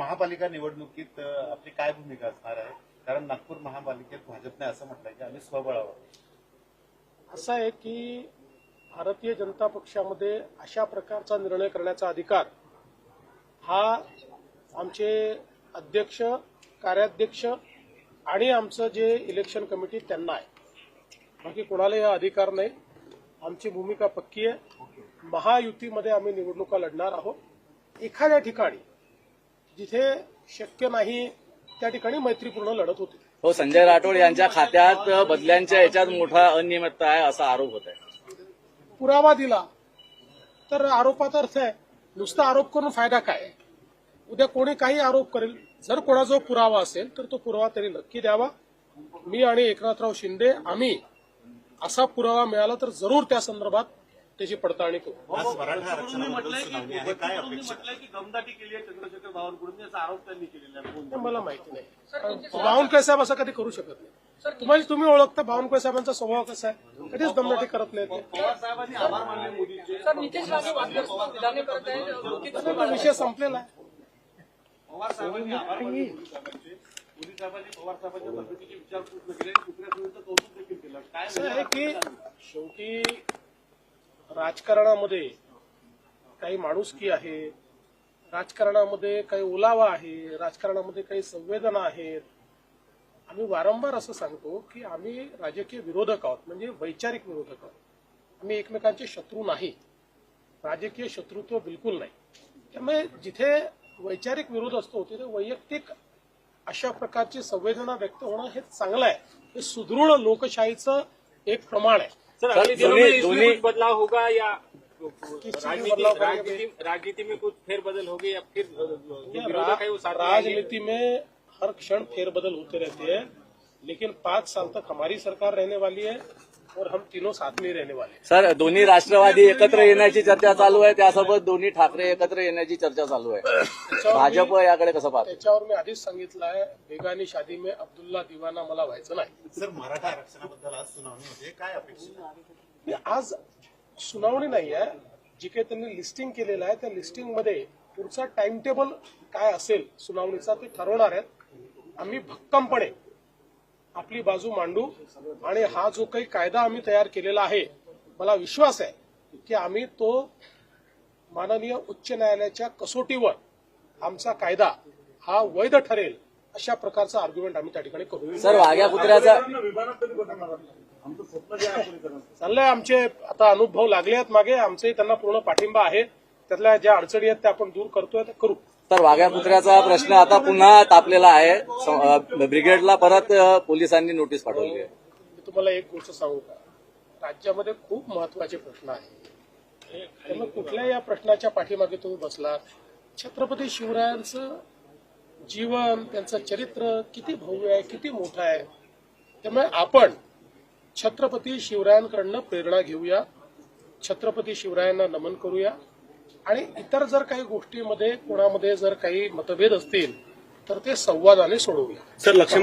महापालिका निवडणुकीत आपली काय भूमिका असणार आहे? कारण नागपूर महापालिकेत भाजपने असं म्हटलंय की आम्ही स्वबळावर असं आहे की भारतीय जनता पक्षामध्ये अशा प्रकारचा निर्णय करण्याचा अधिकार हा आमचे अध्यक्ष कार्याध्यक्ष आणि आमचं जे इलेक्शन कमिटी त्यांना आहे. बाकी कोणालाही हा अधिकार नाही. आमची भूमिका पक्की आहे. महायुतीमध्ये आम्ही निवडणुका लढणार आहोत. एखाद्या ठिकाणी जिथे शक्य नाही त्या ठिकाणी मैत्रीपूर्ण लढत होती. हो संजय राठोड यांच्या खात्यात बदल्यांच्या याच्यात मोठा अनियमितता आहे असा आरोप होत आहे. पुरावा दिला तर आरोपात अर्थ आहे नुसता आरोप करून फायदा काय? उद्या कोणी काही आरोप करेल जर कोणाजवळ पुरावा असेल तर तो पुरावा तरी नक्की द्यावा. मी आणि एकनाथराव शिंदे आम्ही असा पुरावा मिळाला तर जरूर त्या संदर्भात त्याची पडताळणी करू. आज मराठा आरक्षणाबद्दल सुनावणी आहे. काय अपेक्षा? म्हटलंय की दमदाटी केली आहे चंद्रशेखर बावनकुळेंनी याचा आरोप त्यांनी केलेला आहे. हे मला माहिती नाही. बावनकुळे साहेब असं कधी करू शकत नाही. तुम्हाला तुम्ही ओळखता बावनकुळे साहेबांचा स्वभाव कसा आहे? कधीच दमदाटी करत नाही ते. पवार साहेबांनी आभार मानले मोदींचे. सर नितेश राणे वादग्रस्त विधाने करत आहेत. लोकित आता विषय संपलेला आहे. पवार साहेबांनी आभार मानले मोदी साहेबांचे. मोदी साहेबांनी पवार साहेबांच्या तब्येतीची विचारपूस न केली आणि दुसऱ्या कौतुक देखील केलं. काय असं आहे की शेवटी राजकारणामध्ये काही माणुसकी आहे राजकारणामध्ये काही ओलावा आहे राजकारणामध्ये काही संवेदना आहेत. आम्ही वारंवार असं सांगतो की आम्ही राजकीय विरोधक आहोत म्हणजे वैचारिक विरोधक आहोत. आम्ही एकमेकांचे शत्रू नाही. राजकीय शत्रुत्व बिलकुल नाही. त्यामुळे जिथे वैचारिक विरोध असतो तिथे वैयक्तिक अशा प्रकारची संवेदना व्यक्त होणं हे चांगलं आहे. हे सुदृढ लोकशाहीचं एक प्रमाण आहे. सर अगले दिनों में इसमें कुछ बदलाव होगा या राजनीति राजनीति राजनीति में कुछ फेरबदल होगी या फिर है? राजनीति में हर क्षण फेरबदल होते रहते हैं लेकिन पाँच साल तक हमारी सरकार रहने वाली है और हम तीनों साथ में ही रहने वाले हैं। सर दोन्ही राष्ट्रवादी एकत्र येण्याची चर्चा चालू आहे त्यासोबत दोन्ही ठाकरे एकत्र येण्याची चर्चा चालू आहे. भाजप याकडे कसं पाहतो त्याच्यावर मी आधीच सांगितलं आहे बेगानी शादी में अब्दुल्ला दिवाना मला व्हायचं नाही. सर मराठा आरक्षणाबद्दल आज सुनावणी होते काय अपेक्षा आज सुनावणी नाही आहे. जी काही त्यांनी लिस्टिंग केलेलं आहे त्या लिस्टिंगमध्ये पुढचा टाइम टेबल काय असेल सुनावणीचा ते ठरवणार आहेत. आम्ही भक्कमपणे आपली बाजू मांडू आणि हा जो काही कायदा आम्ही तयार केलेला आहे मला विश्वास आहे की आम्ही तो माननीय उच्च न्यायालयाच्या कसोटीवर आमचा कायदा हा वैध ठरेल अशा प्रकारचा आर्ग्युमेंट आम्ही त्या ठिकाणी करू. सर वाघ्या कुत्र्याचा चाललंय आमचे आता अनुभव लागले आहेत मागे. आमचेही त्यांना पूर्ण पाठिंबा आहे. त्यातल्या ज्या अडचणी आहेत त्या आपण दूर करतोय ते करू. तर वाघ्या कुत्र्याचा प्रश्न आता पुन्हा तापलेला आहे. ब्रिगेडला परत पोलिसांनी नोटीस पाठवली आहे. मी तुम्हाला एक गोष्ट सांगू का? राज्यामध्ये खूप महत्त्वाचे प्रश्न आहेत. त्यामुळे कुठल्या या प्रश्नाच्या पाठीमागे तुम्ही बसलात? छत्रपती शिवरायांचं जीवन त्यांचं चरित्र किती भव्य आहे किती मोठं आहे? त्यामुळे आपण छत्रपती शिवरायांकडनं प्रेरणा घेऊया. छत्रपती शिवरायांना नमन करूया. आणि इतर जर काही गोष्टीमध्ये कोणामध्ये जर काही मतभेद असतील तर ते संवादाने सोडवूया. सर लक्ष